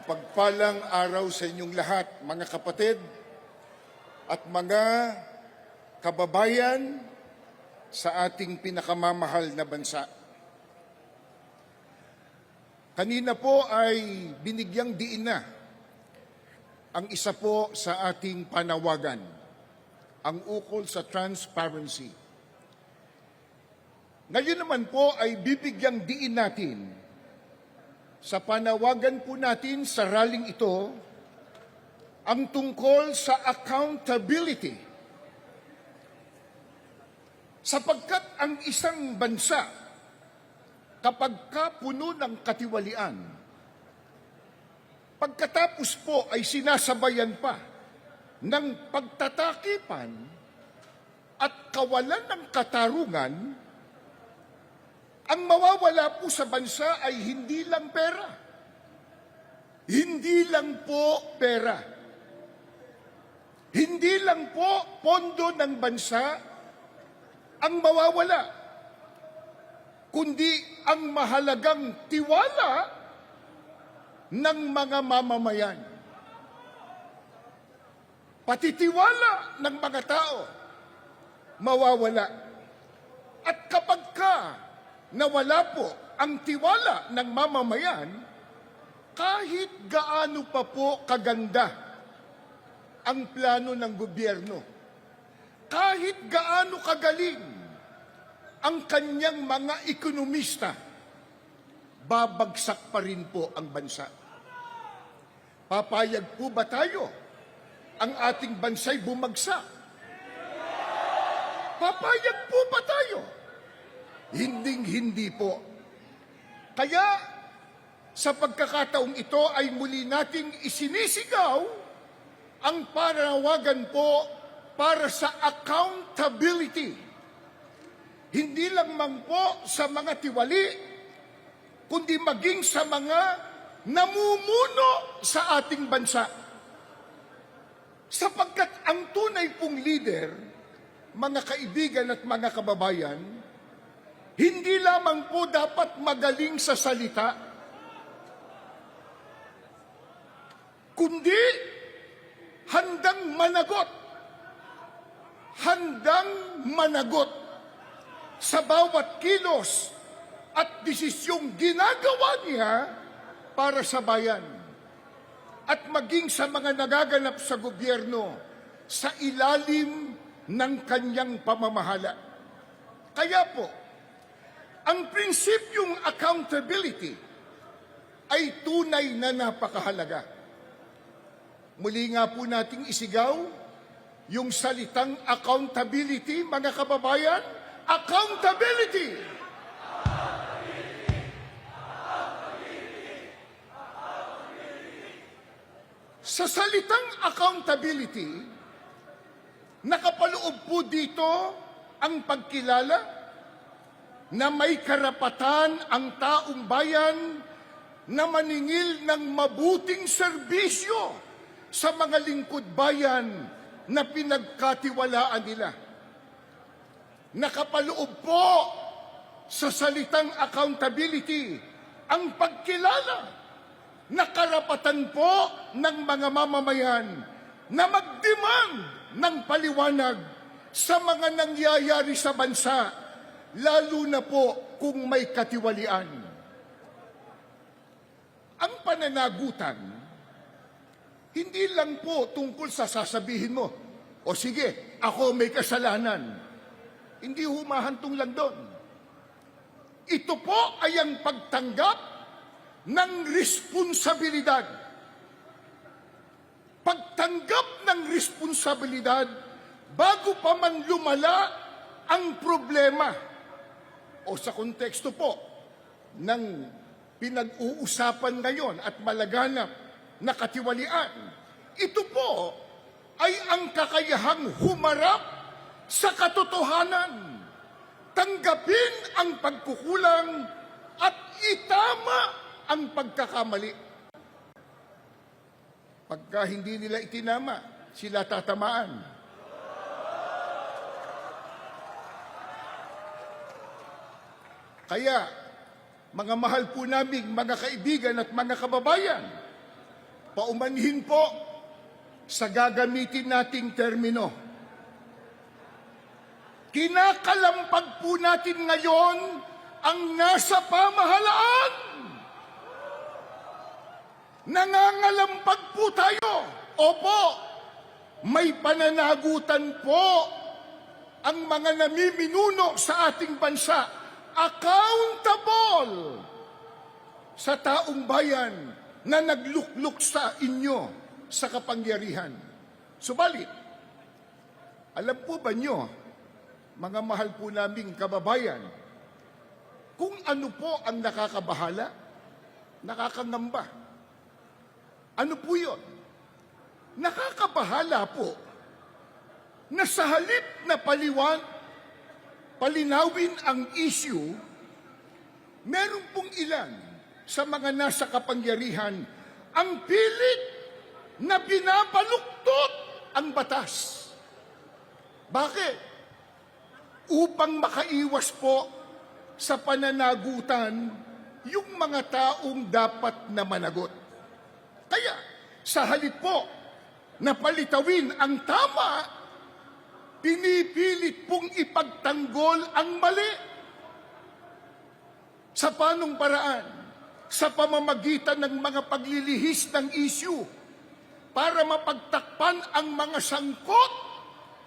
Mapagpalang araw sa inyong lahat, mga kapatid at mga kababayan sa ating pinakamamahal na bansa. Kanina po ay binigyang diin na ang isa po sa ating panawagan, ang ukol sa transparency. Ngayon naman po ay bibigyang diin natin sa panawagan po natin sa rallying ito ang tungkol sa accountability. Sapagkat ang isang bansa kapag kapuno ng katiwalian, pagkatapos po ay sinasabayan pa ng pagtatakipan at kawalan ng katarungan, ang mawawala po sa bansa ay hindi lang pera. Hindi lang po pera. Hindi lang po pondo ng bansa ang mawawala, kundi ang mahalagang tiwala ng mga mamamayan. Pati tiwala ng mga tao mawawala. At kapag ka nawala po ang tiwala ng mamamayan, kahit gaano pa po kaganda ang plano ng gobyerno, kahit gaano kagaling ang kanyang mga ekonomista, babagsak pa rin po ang bansa. Papayag po ba tayo ang ating bansa'y bumagsak? Papayag po ba tayo? Hinding hindi po. Kaya sa pagkakataong ito ay muli nating isinisigaw ang panawagan po para sa accountability. Hindi lang man po sa mga tiwali, kundi maging sa mga namumuno sa ating bansa. Sapagkat ang tunay pong leader, mga kaibigan at mga kababayan, hindi lamang po dapat magaling sa salita, kundi handang managot. Handang managot sa bawat kilos at desisyong ginagawa niya para sa bayan at maging sa mga nagaganap sa gobyerno sa ilalim ng kanyang pamamahala. Kaya po, ang prinsipyong accountability ay tunay na napakahalaga. Muli nga po nating isigaw yung salitang accountability, mga kababayan, accountability! Sa salitang accountability, nakapaloob po dito ang pagkilala na may karapatan ang taong bayan na maningil ng mabuting serbisyo sa mga lingkod bayan na pinagkatiwalaan nila. Nakapaloob po sa salitang accountability ang pagkilala na karapatan po ng mga mamamayan na magdemand ng paliwanag sa mga nangyayari sa bansa, lalo na po kung may katiwalian. Ang pananagutan, hindi lang po tungkol sa sasabihin mo, o sige, ako may kasalanan. Hindi humahantong lang doon. Ito po ay ang pagtanggap ng responsibilidad. Pagtanggap ng responsibilidad bago pa man lumala ang problema. O sa konteksto po ng pinag-uusapan ngayon at malaganap na katiwalian, ito po ay ang kakayahang humarap sa katotohanan, tanggapin ang pagkukulang at itama ang pagkakamali. Pagka hindi nila itinama, sila tatamaan. Kaya, mga mahal po naming mga kaibigan at mga kababayan, paumanhin po sa gagamitin nating termino. Kinakalampag po natin ngayon ang nasa pamahalaan. Nangangalampag po tayo. Opo, may pananagutan po ang mga namiminuno sa ating bansa. Accountable sa taong bayan na naglukluk sa inyo sa kapangyarihan. Subalit, alam po ba nyo, mga mahal po naming kababayan, kung ano po ang nakakabahala, nakakangamba. Ano po yun? Nakakabahala po na sa halip na paliwan, palinawin ang issue, meron pong ilan sa mga nasa kapangyarihan ang pilit na binabaluktot ang batas. Bakit? Upang makaiwas po sa pananagutan yung mga taong dapat na managot. Kaya, sa halip po na palitawin ang tama, pinipilit pong ipagtanggol ang mali. Sa panong paraan? Sa pamamagitan ng mga paglilihis ng issue para mapagtakpan ang mga sangkot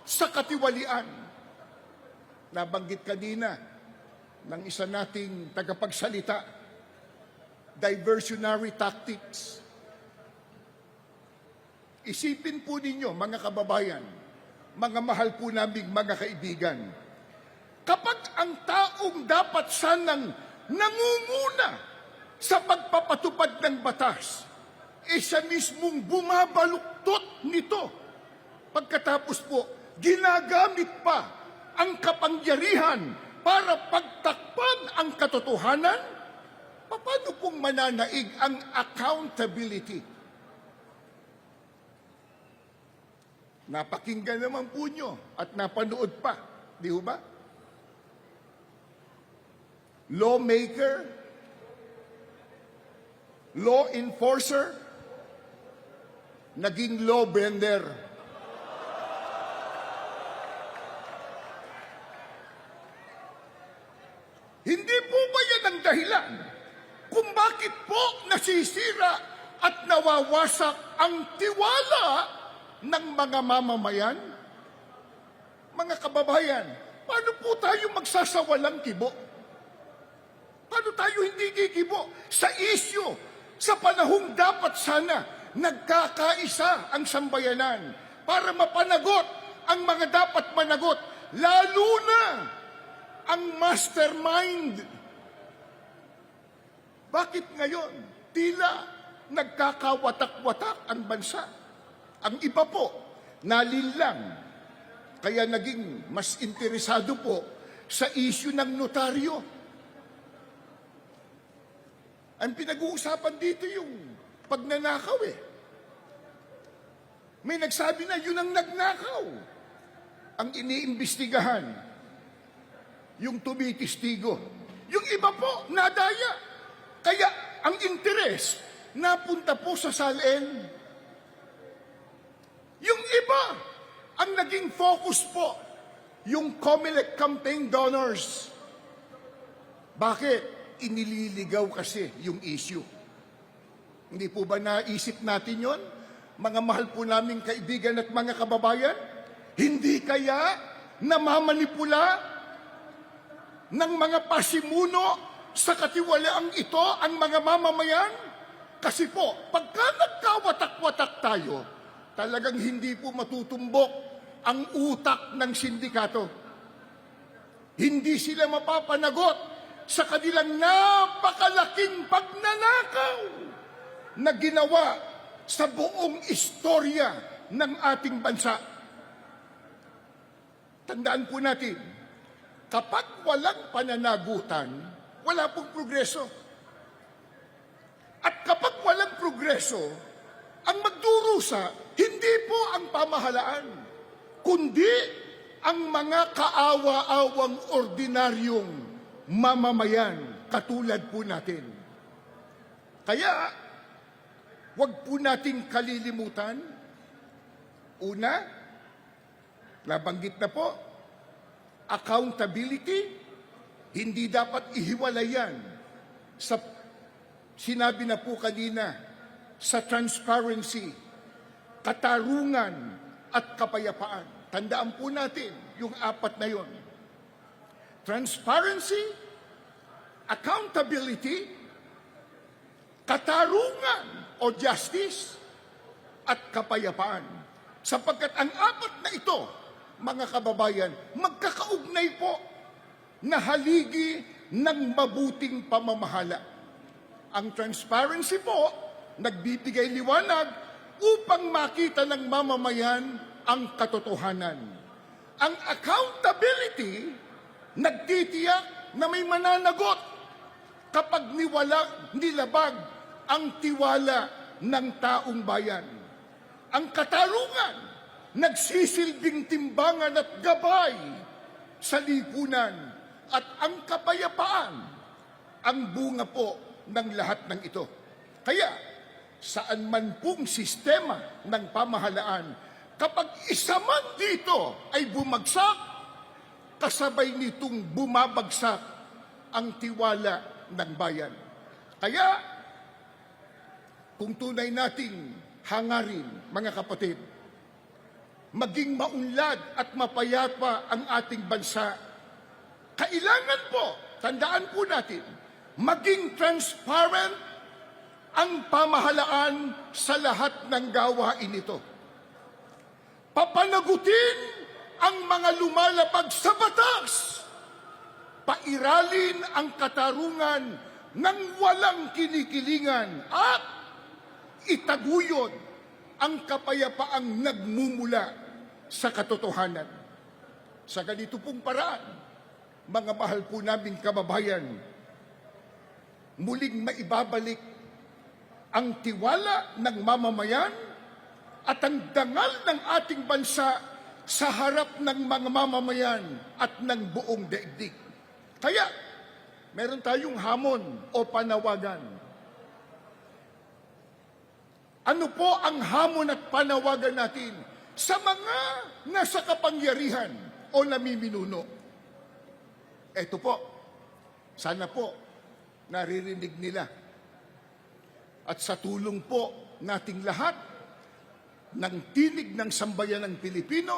sa katiwalian. Nabanggit kanina ng isa nating tagapagsalita, diversionary tactics. Isipin po ninyo, mga kababayan, mga mahal po naming mga kaibigan, kapag ang taong dapat sanang nangunguna sa pagpapatupad ng batas, eh siya mismong bumabaluktot nito. Pagkatapos po, ginagamit pa ang kapangyarihan para pagtakpan ang katotohanan, paano pong mananaig ang accountability? Napakinggan naman po nyo at napanood pa. Di ho ba? Lawmaker, law enforcer, naging law bender. Hindi po ba yan ang dahilan kung bakit po nasisira at nawawasak ang tiwala ng mga mamamayan? Mga kababayan, paano po tayo magsasawalang kibo? Paano tayo hindi kikibo sa isyu sa panahong dapat sana nagkakaisa ang sambayanan para mapanagot ang mga dapat managot, lalo na ang mastermind. Bakit ngayon tila nagkakawatak-watak ang bansa? Ang iba po, nalilang. Kaya naging mas interesado po sa issue ng notaryo. Ang pinag-uusapan dito yung pagnanakaw eh. May nagsabi na yun ang nagnakaw. Ang iniimbestigahan, yung tumitistigo. Yung iba po, nadaya. Kaya ang interes, napunta po sa SALN. Yung iba, ang naging focus po, yung COMELEC campaign donors. Bakit? Inililigaw kasi yung issue. Hindi po ba naisip natin yon, Mga mahal po naming kaibigan at mga kababayan? Hindi kaya namamanipula ng mga pasimuno sa katiwalaang ito ang mga mamamayan? Kasi po, pagka nagkawatak-watak tayo, talagang hindi po matutumbok ang utak ng sindikato. Hindi sila mapapanagot sa kanilang napakalaking pagnanakaw na ginawa sa buong istorya ng ating bansa. Tandaan po natin, kapag walang pananagutan, wala pong progreso. At kapag walang progreso, ang magdurusa, hindi po ang pamahalaan, kundi ang mga kaawa-awang ordinaryong mamamayan katulad po natin. Kaya, Huwag po nating kalilimutan. Una, nabanggit na po, accountability, hindi dapat ihiwalayan sa sinabi na po kanina sa transparency, katarungan at kapayapaan. Tandaan po natin yung apat na yon. Transparency, accountability, katarungan o justice, at kapayapaan. Sapagkat ang apat na ito, mga kababayan, magkakaugnay po na haligi ng mabuting pamamahala. Ang transparency po, nagbibigay liwanag upang makita ng mamamayan ang katotohanan. Ang accountability, nagtitiyak na may mananagot kapag niwala, nilabag ang tiwala ng taong bayan. Ang katarungan, nagsisilbing timbangan at gabay sa lipunan at ang kapayapaan, ang bunga po ng lahat ng ito. Kaya, saan man pong sistema ng pamahalaan, kapag isa man dito ay bumagsak, kasabay nitong bumabagsak ang tiwala ng bayan. Kaya, kung tunay nating hangarin, mga kapatid, maging maunlad at mapayapa ang ating bansa, kailangan po, tandaan po natin, maging transparent ang pamahalaan sa lahat ng gawain nito. Papanagutin ang mga lumalapag sa batas. Pairalin ang katarungan ng walang kinikilingan at itaguyod ang kapayapaang nagmumula sa katotohanan. Sa ganito pong paraan, mga mahal po naming kababayan, muling maibabalik ang tiwala ng mamamayan at ang dangal ng ating bansa sa harap ng mga mamamayan at ng buong daigdig. Kaya, meron tayong hamon o panawagan. Ano po ang hamon at panawagan natin sa mga nasa kapangyarihan o namiminuno? Ito po, sana po naririnig nila. At sa tulong po nating lahat ng tinig ng sambayan ng Pilipino,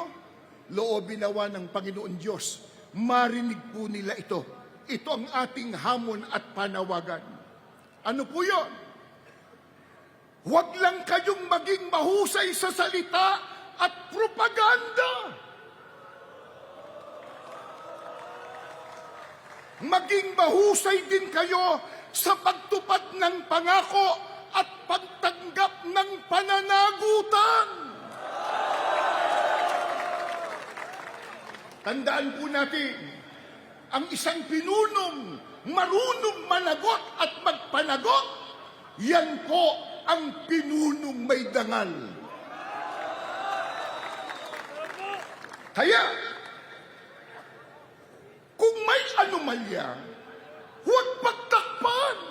loobin nawa ng Panginoon Diyos, marinig po nila ito. Ito ang ating hamon at panawagan. Ano po yon? Huwag lang kayong maging mahusay sa salita at propaganda. Maging mahusay din kayo sa pagtupad ng pangako ng pananagutan. Tandaan po natin, ang isang pinunong marunong managot at magpanagot, yan po ang pinunong may dangal. Kaya, kung may anomalya, huwag pagtakpan.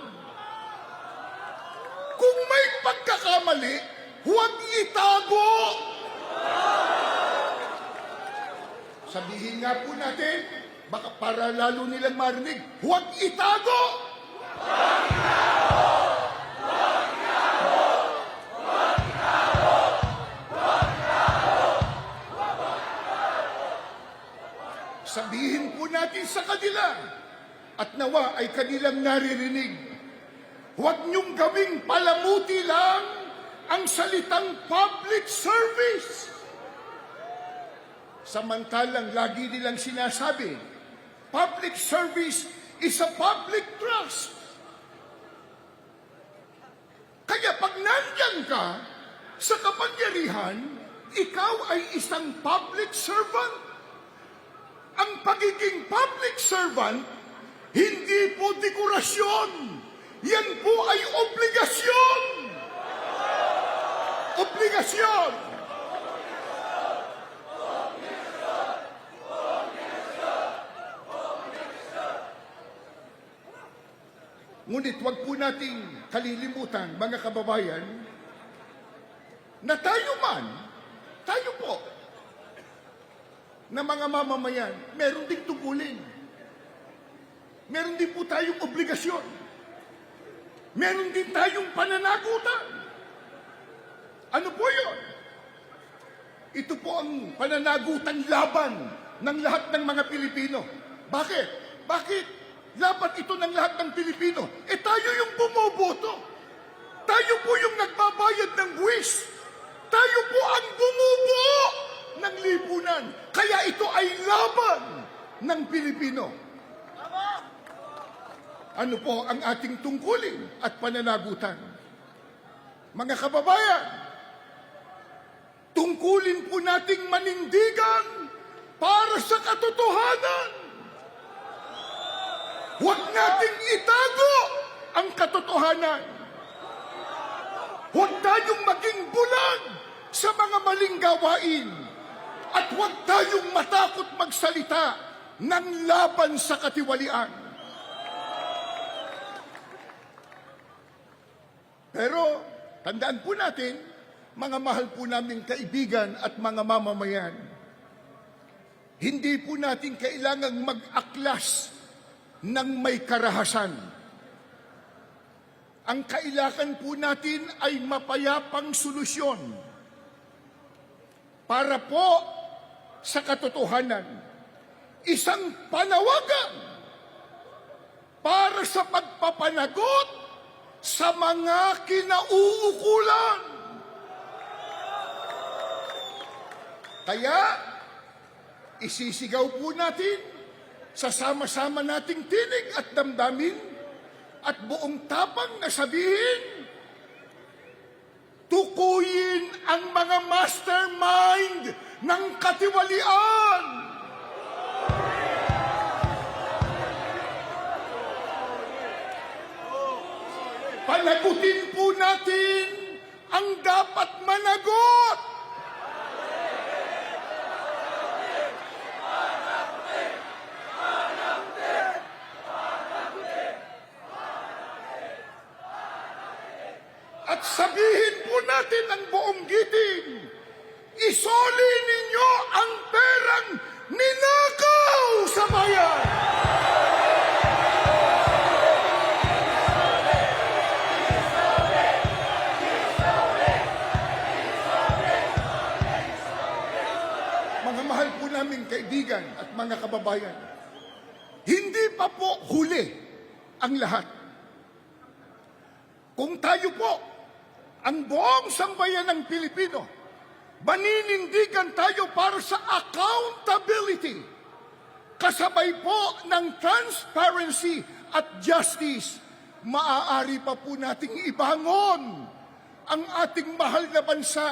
Kung may pagkakamali, huwag itago. Sabihin nga po natin, baka para lalo nilang marinig, huwag itago! Sabihin po natin sa kanila at nawa ay kanilang naririnig. Huwag niyong gawing palamuti lang ang salitang public service. Samantalang lagi nilang sinasabi, public service is a public trust. Kaya pag nandyan ka sa kapangyarihan, ikaw ay isang public servant. Ang pagiging public servant, hindi po dekorasyon. Yan po ay obligasyon. Obligasyon. Ngunit wag po nating kalilimutan, mga kababayan, na tayo man, tayo po, na mga mamamayan, meron ding tungkulin. Meron din po tayong obligasyon. Meron din tayong pananagutan. Ano po yun? Ito po ang pananagutan laban ng lahat ng mga Pilipino. Bakit? Bakit? Laban ito ng lahat ng Pilipino. Eh tayo yung bumoboto. Tayo po yung nagbabayad ng buwis. Tayo po ang bumubuo ng lipunan. Kaya ito ay laban ng Pilipino. Ano po ang ating tungkulin at pananagutan? Mga kababayan, tungkulin po nating manindigan para sa katotohanan. Huwag nating itago ang katotohanan. Huwag tayong maging bulag sa mga maling gawain. At huwag tayong matakot magsalita ng laban sa katiwalian. Pero tandaan po natin, mga mahal po naming kaibigan at mga mamamayan, hindi po natin kailangang mag-aklas ng may karahasan. Ang kailangan po natin ay mapayapang solusyon para po sa katotohanan. Isang panawagan para sa pagpapanagot sa mga kinauukulan. Kaya, isisigaw po natin sa sama-sama nating tinig at damdamin at buong tapang na sabihin, tukuyin ang mga mastermind ng katiwalian. Panagutin po natin ang dapat managot. At sabihin po natin ang buong giting, isoli ninyo ang perang ninakaw sa bayan. Kaibigan at mga kababayan, hindi pa po huli ang lahat. Kung tayo po, ang buong sambayan ng Pilipino, maninindigan tayo para sa accountability, kasabay po ng transparency at justice, maaari pa po nating ibangon ang ating mahal na bansa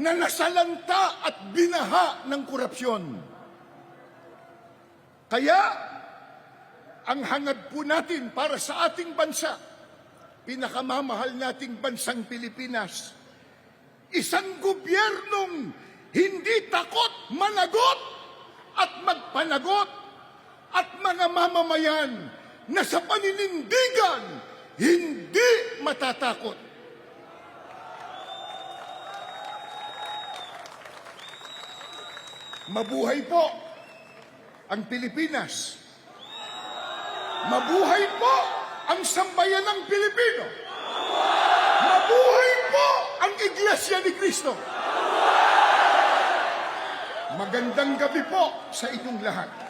na nasalanta at binaha ng korupsyon. Kaya, ang hangad po natin para sa ating bansa, pinakamamahal nating bansang Pilipinas, isang gobyernong hindi takot managot at magpanagot at mga mamamayan na sa paninindigan hindi matatakot. Mabuhay po ang Pilipinas. Mabuhay po ang sambayan ng Pilipino. Mabuhay po ang Iglesia ni Cristo. Magandang gabi po sa inyong lahat.